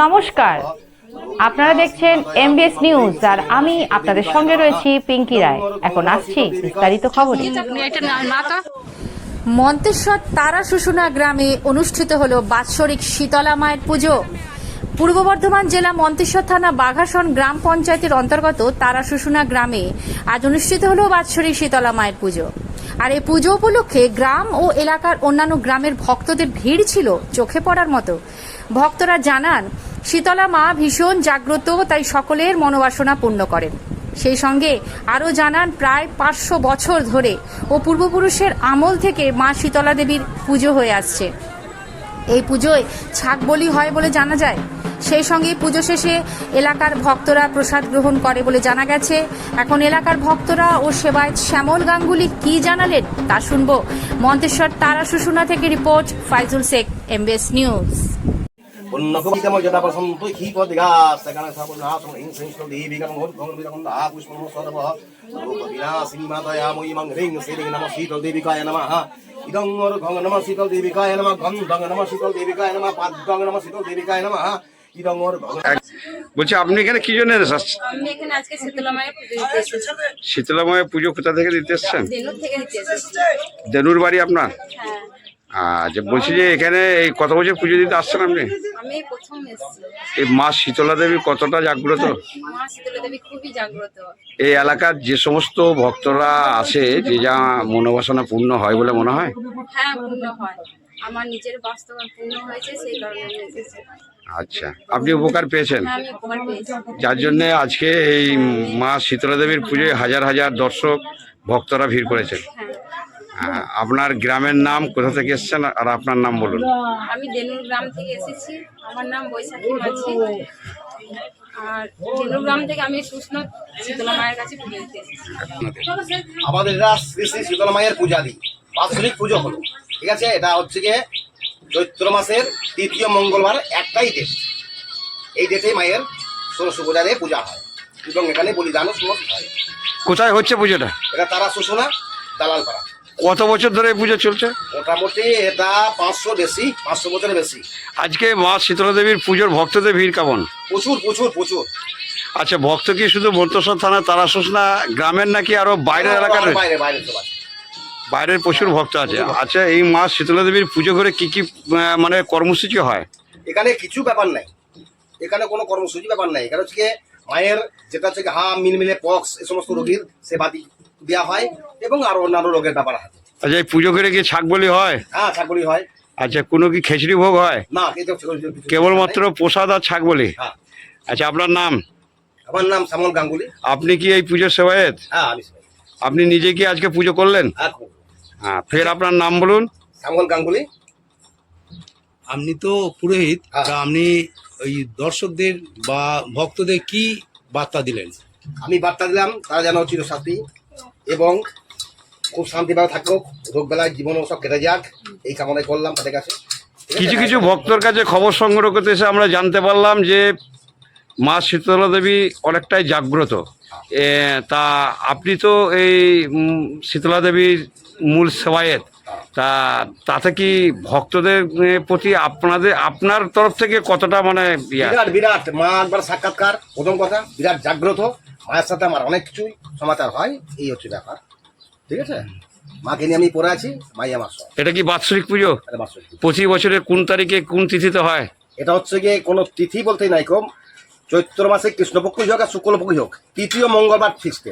নমস্কার। আপনারা দেখছেন এমবিএস নিউজ আর আমি আপনাদের সঙ্গে রয়েছি পিঙ্কি রায়। এখন আসছি বিস্তারিত খবরে। মন্তেশ্বর তারা শুশুনা গ্রামে অনুষ্ঠিত হল বাৎসরিক শীতলা মায়ের পুজো। পূর্ব বর্ধমান জেলা মন্তেশ্বর থানা বাঘাসন গ্রাম পঞ্চায়েতের অন্তর্গত তারা শুশুনা গ্রামে আজ অনুষ্ঠিত হল বাৎসরিক শীতলা মায়ের পুজো। আর এই পুজো উপলক্ষে গ্রাম ও এলাকার অন্যান্য গ্রামের ভক্তদের ভিড় ছিল চোখে পড়ার মতো। ভক্তরা জানান, শীতলা মা ভীষণ জাগ্রত, তাই সকলের মনোবাসনা পূর্ণ করেন। সেই সঙ্গে আরও জানান, প্রায় পাঁচশো বছর ধরে ও পূর্বপুরুষের আমল থেকে মা শীতলা দেবীর পুজো হয়ে আসছে। এই পুজোয় ছাগ বলি হয় বলে জানা যায়। সেই সঙ্গে পুজো শেষে এলাকার ভক্তরা প্রসাদ গ্রহণ করে বলে জানা গেছে। এখন এলাকার ভক্তরা ও সেবায় শ্যামল গাঙ্গুলি কি জানালেন তা শুনব। মন্তেশ্বর তারা শুশুনা থেকে report, Faizul Sheikh, MBS news. হ্রিং শ্রী নম শীতল দেবিকায় নমঃ ইদং ঘং নম শীতল দেবিকায় নমঃ ঘং দং নম শীতল দেবিকায় নমঃ দেবিকায় ঘং বলছি আপনি এখানে কি জন্য আসছেন আমি এখানে আজকে শীতলা পুজো দিতে এসেছি। শীতলা পুজো কোথা থেকে দিতে এসছেন? দেনুর থেকে দিতে এসেছি। দেনুর বাড়ি আপনার? আচ্ছা বলছি যে এখানে এই কত বছর পুজো দিতে আসছেন আপনি? এই মা শীতলা দেবী কতটা জাগ্রত? এই এলাকার যে সমস্ত ভক্তরা আসে যে যা মনোবাসনা পূর্ণ হয় বলে মনে হয়? হ্যাঁ পূর্ণ আমার নিজের বাস্তবায়ন পূর্ণ হয়েছে সেই কারণে আচ্ছা। আপনি উপকার পেয়েছেন? হ্যাঁ যার জন্য আজকে এই মা শীতলা দেবীর পুজোয় হাজার হাজার দর্শক ভক্তরা ভিড় করেছেন। হ্যাঁ। আপনার গ্রামের নাম কোথা থেকে এসছেন আর আপনার নাম বলুন? আমি দেনুর গ্রাম থেকে এসেছি। আমার নাম বৈশাখী মাঝি। আর দেনুর গ্রাম থেকে আমি সুষ্ণ শীতলা মায়ের কাছে পুজো দিতে আমাদের এটা শ্রী শ্রী শীতল মায়ের পূজা দিই বাৎসরিক পুজো হলো। ঠিক আছে? এটা হচ্ছে গিয়ে চৈত্র মাসের তৃতীয় মঙ্গলবার একটাই ডেট এই ডেটে মায়ের ষোড়শ পূজা দিয়ে পূজা হয়। এবং এখানে বলিদানও সমস্ত হয়। কোথায় হচ্ছে পুজোটা? এটা তারা শুশুনা দালালপাড়া। কত বছর ধরে এই পুজো চলছে? মোটামুটি এটা পাঁচশো বেশি পাঁচশো বছরের বেশি। আজকে মা শীতলা দেবীর পুজোর ভক্তদের ভিড় কেমন? প্রচুর প্রচুর প্রচুর। আচ্ছা ভক্ত কি শুধু মন্তসর থানা তারাশোস না গ্রামের নাকি আরও বাইরের এলাকার রয়েছে? বাইরে বাইরে সব আছে বাইরের প্রচুর ভক্ত আছে। আচ্ছা এই মা শীতলা দেবীর পুজো করে কি কি আহ, মানে কর্মসূচি হয়? এখানে কিছু ব্যাপার নাই। এখানে কোনো কর্মসূচি ব্যাপার নাই। এখানে হচ্ছে গিয়ে মায়ের যেটা হচ্ছে গিয়ে হাম মিলমিলে পক্স এই সমস্ত রোগীর সেবা দি- দেওয়া হয় এবং আরও অন্যান্য রোগের ব্যাপার আছে। আচ্ছা এই পুজো করে কি ছাগ বলি হয়? হ্যাঁ ছাগলি হয়। আচ্ছা কোনো কি খিচড়ি ভোগ হয়? না কেবলমাত্র প্রসাদ আর ছাগ বলি? হ্যাঁ। আচ্ছা আপনার নাম? আমার নাম শ্যামল গাঙ্গুলি। আপনি কি এই পুজোর সেবায়েত? হ্যাঁ আপনি নিজে কি আজকে পুজো করলেন? হ্যাঁ হ্যাঁ ফের আপনার নাম বলুন। শ্যামল গাঙ্গুলি। আপনি তো পুরোহিত। আপনি ওই দর্শকদের বা ভক্তদের কি বার্তা দিলেন? আমি বার্তা দিলাম তারা যেন চিরশান্তি এবং খুব শান্তিভাবে থাকুক রোগবেলায় জীবন সব কেটে যাক এই কামনাই করলাম তাদের কাছে। কিছু কিছু ভক্তর কাছে খবর সংগ্রহ করতে এসে আমরা জানতে পারলাম যে মা শীতলা দেবী অনেকটাই জাগ্রত। তা আপনি তো এই শীতলা দেবীর মূল সেবায়েত। তা তাতে কি ভক্তদের প্রতি আপনাদের আপনার তরফ থেকে কতটা মানে বিরাট বিরাট। মা একবার সাক্ষাৎকার প্রথম কথা বিরাট জাগ্রত। মায়ের সাথে আমার অনেক কিছুই সমাচার হয় এই হচ্ছে ব্যাপার। ঠিক আছে? মাকে নিয়ে আমি পড়ে আছি মাই আমার সব। এটা কি বাৎসরিক পুজো। প্রতি বছরের কোন তারিখে কোন তিথিতে হয়? এটা হচ্ছে গিয়ে কোনো তিথি বলতে নাই কম চৈত্র মাসে কৃষ্ণপক্ষই হোক আর শুক্লপক্ষই হোক তৃতীয় মঙ্গলবার ফিক্সড